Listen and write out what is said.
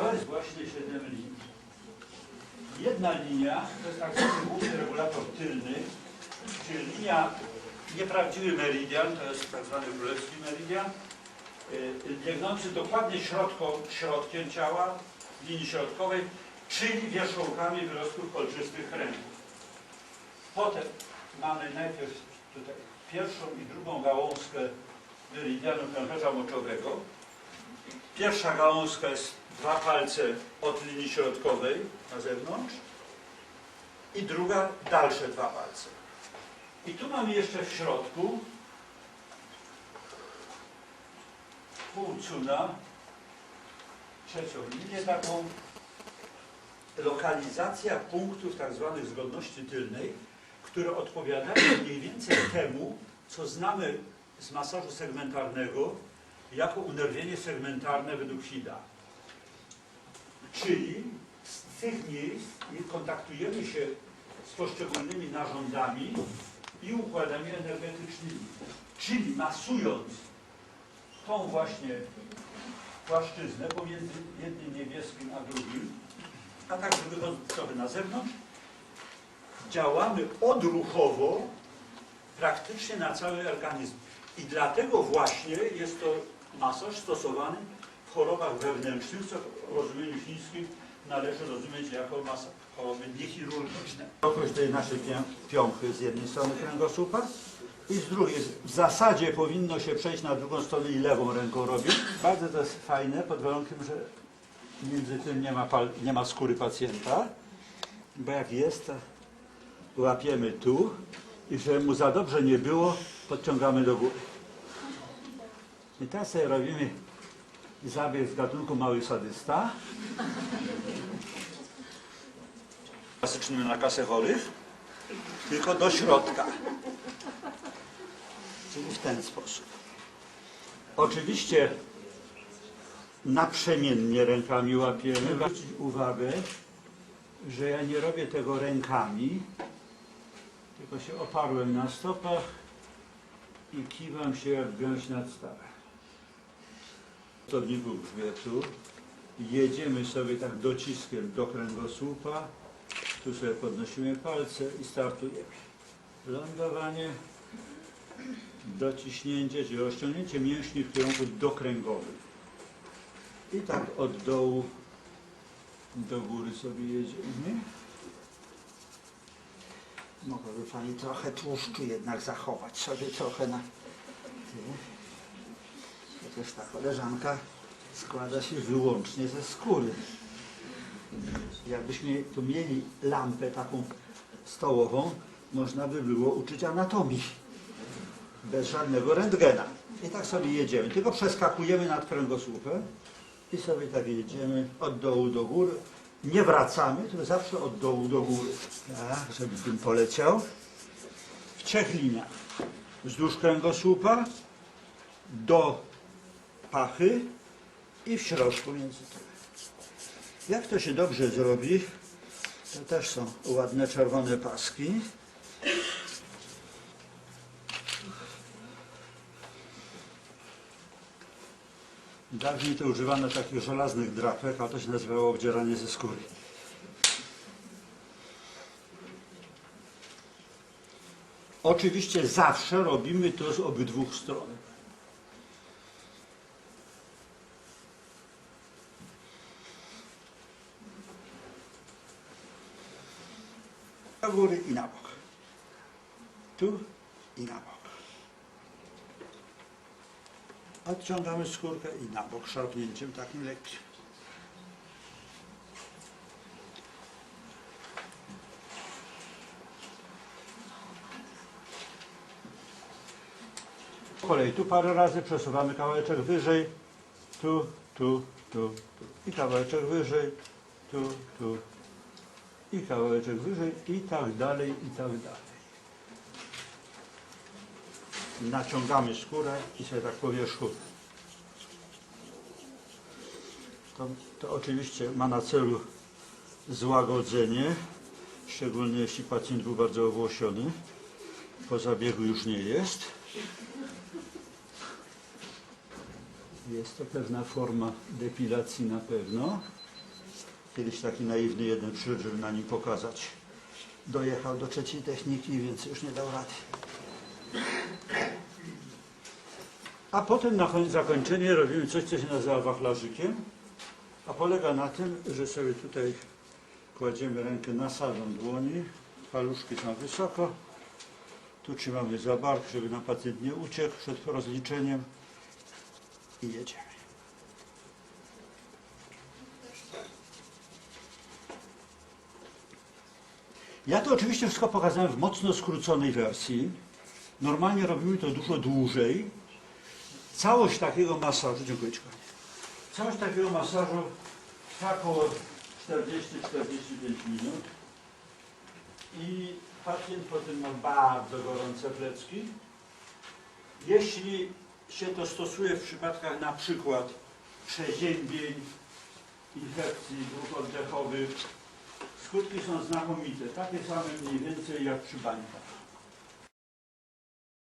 To jest właśnie 7 linii. Jedna linia to jest tak zwany główny regulator tylny, czyli linia nieprawdziwy meridian, to jest tak zwany królewski meridian, y, biegnący dokładnie środko, środkiem ciała, linii środkowej, czyli wierzchołkami wyrostów kolczystych kręgów. Potem mamy najpierw tutaj pierwszą i drugą gałązkę meridianu pęcherza moczowego. Pierwsza gałązka jest dwa palce od linii środkowej na zewnątrz i druga dalsze dwa palce. I tu mamy jeszcze w środku półcuna, trzecią linię taką, lokalizacja punktów tak zwanych zgodności tylnej, które odpowiadają mniej więcej temu, co znamy z masażu segmentarnego jako unerwienie segmentarne według Hida. Czyli z tych miejsc kontaktujemy się z poszczególnymi narządami i układami energetycznymi. Czyli masując tą właśnie płaszczyznę pomiędzy jednym niebieskim a drugim, a także wychodząc trochę na zewnątrz, działamy odruchowo praktycznie na cały organizm. I dlatego właśnie jest to masaż stosowany chorobach wewnętrznych, co w rozumieniu chińskim należy rozumieć jako masa choroby niechirurgiczne. Prochość tej naszej piąchy z jednej strony kręgosłupa i z drugiej. W zasadzie powinno się przejść na drugą stronę i lewą ręką robić. Bardzo to jest fajne, pod warunkiem, że między tym nie ma, nie ma skóry pacjenta, bo jak jest, to łapiemy tu i żeby mu za dobrze nie było, podciągamy do góry. I teraz sobie robimy zabieg z gatunku mały sadysta. Klasyczny na kasę chorych, tylko do środka. Czyli w ten sposób. Oczywiście naprzemiennie rękami łapiemy. Zwrócić uwagę, że ja nie robię tego rękami, tylko się oparłem na stopach i kiwam się jak gęś nad stawem. Stodniku grzbietu. Jedziemy sobie tak dociskiem do kręgosłupa. Tu sobie podnosimy palce i startujemy. Lądowanie, dociśnięcie, czyli rozciągnięcie mięśni w kierunku dokręgowym. I tak od dołu do góry sobie jedziemy. Mogłaby Pani trochę tłuszczu jednak zachować sobie trochę na... Chociaż ta koleżanka składa się wyłącznie ze skóry. Jakbyśmy tu mieli lampę taką stołową, można by było uczyć anatomii. Bez żadnego rentgena. I tak sobie jedziemy. Tylko przeskakujemy nad kręgosłupem i sobie tak jedziemy od dołu do góry. Nie wracamy, tylko zawsze od dołu do góry. Tak, żeby poleciał. W trzech liniach. Wzdłuż kręgosłupa, do pachy i w środku między tym. Jak to się dobrze zrobi, to też są ładne czerwone paski. Dawniej to używano takich żelaznych drapek, a to się nazywało obdzieranie ze skóry. Oczywiście zawsze robimy to z obydwu stron. Do góry i na bok. Tu i na bok. Odciągamy skórkę i na bok szarpnięciem takim lekkim. Po tu parę razy przesuwamy kawałeczek wyżej, tu, tu, tu, tu. i kawałeczek wyżej, tu, tu i kawałeczek wyżej i tak dalej, i tak dalej. Naciągamy skórę i sobie tak po wierzchu. To, to oczywiście ma na celu złagodzenie, szczególnie jeśli pacjent był bardzo owłosiony. Po zabiegu już nie jest. Jest to pewna forma depilacji na pewno. Kiedyś taki naiwny jeden żeby na nim pokazać. Dojechał do trzeciej techniki, więc już nie dał rady. A potem na koń- zakończenie robimy coś, co się nazywa wachlarzykiem, a polega na tym, że sobie tutaj kładziemy rękę na samą dłoni, paluszki są wysoko, tu trzymamy za bark, żeby na pacjent nie uciekł przed rozliczeniem i jedziemy. Ja to oczywiście wszystko pokazałem w mocno skróconej wersji. Normalnie robimy to dużo dłużej. Całość takiego masażu, dziękuję Ci. Całość takiego masażu trwa około 40-45 minut. I pacjent potem ma bardzo gorące plecki. Jeśli się to stosuje w przypadkach na przykład przeziębień, infekcji dróg oddechowych, skutki są znakomite, takie same mniej więcej jak przy bańkach.